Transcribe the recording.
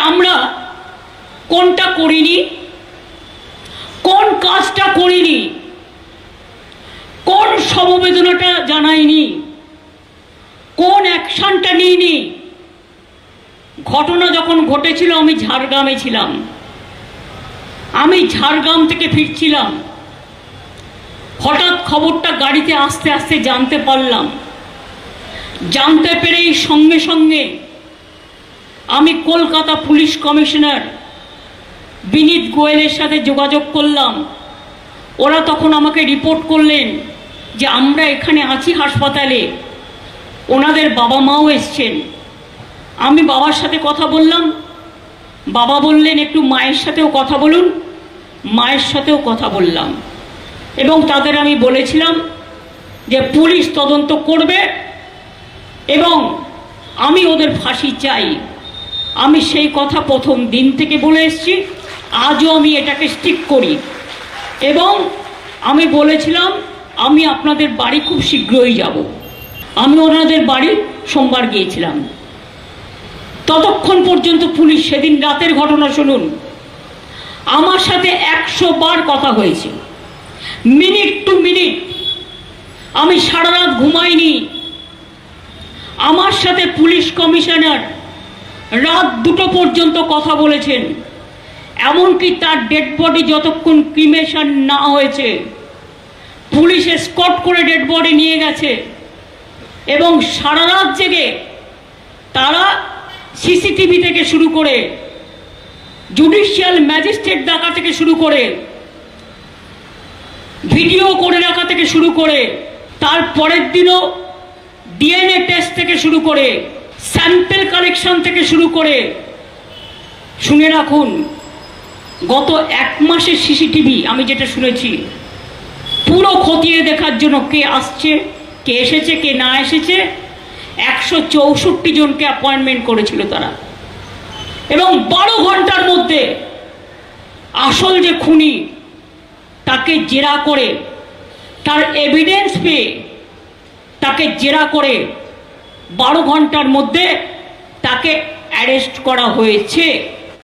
আমরা কোনটা করিনি? কোন কাজটা করিনি? কোন সমবেদনাটা জানাইনি? কোন অ্যাকশনটা নিইনি? ঘটনা যখন ঘটেছিল, আমি ঝাড়গ্রামে ছিলাম। আমি ঝাড়গ্রাম থেকে ফিরছিলাম। হঠাৎ খবরটা গাড়িতে আস্তে আস্তে জানতে পারলাম। জানতে পেরেই সঙ্গে সঙ্গে আমি কলকাতা পুলিশ কমিশনার বিনীত গোয়েলের সাথে যোগাযোগ করলাম। ওরা তখন আমাকে রিপোর্ট করলেন যে আমরা এখানে আছি হাসপাতালে। ওনাদের বাবা মাও এসছেন। আমি বাবার সাথে কথা বললাম। বাবা বললেন, একটু মায়ের সাথেও কথা বলুন। মায়ের সাথেও কথা বললাম। এবং তাদের আমি বলেছিলাম যে পুলিশ তদন্ত করবে এবং আমি ওদের ফাঁসি চাই। আমি সেই কথা প্রথম দিন থেকে বলে এসেছি, আজও আমি এটাকে স্টিক করি। এবং আমি বলেছিলাম, আমি আপনাদের বাড়ি খুব শীঘ্রই যাব। আমি ওনাদের বাড়ি সোমবার গিয়েছিলাম। ততক্ষণ পর্যন্ত পুলিশ সেদিন রাতের ঘটনা শুনুন। আমার সাথে একশো বার কথা হয়েছে। Minute to minute. আমি সারা রাত ঘুমাইনি। আমার সাথে পুলিশ কমিশনার রাত দুটো পর্যন্ত কথা বলেছেন। এমনকি তার ডেড বডি যতক্ষণ ক্রিমেশন না হয়েছে, পুলিশ স্কট করে ডেড বডি নিয়ে গেছে। এবং সারা রাত জেগে তারা সিসিটিভি থেকে শুরু করে জুডিশিয়াল ম্যাজিস্ট্রেট ডাকা থেকে শুরু করে ভিডিও করে রাখা থেকে শুরু করে তার পরের দিনও ডিএনএ টেস্ট থেকে শুরু করে স্যাম্পেল কালেকশন থেকে শুরু করে, শুনে রাখুন, গত এক মাসের সিসিটিভি আমি যেটা শুনেছি, পুরো খতিয়ে দেখার জন্য কে আসছে, কে এসেছে, কে না এসেছে, একশো চৌষট্টি জনকে অ্যাপয়েন্টমেন্ট করেছিল তারা। এবং বারো ঘণ্টার মধ্যে আসল যে খুনি, তাকে জেরা করে, তার এভিডেন্স পেয়ে তাকে জেরা করে বারো ঘণ্টার মধ্যে তাকে অ্যারেস্ট করা হয়েছে।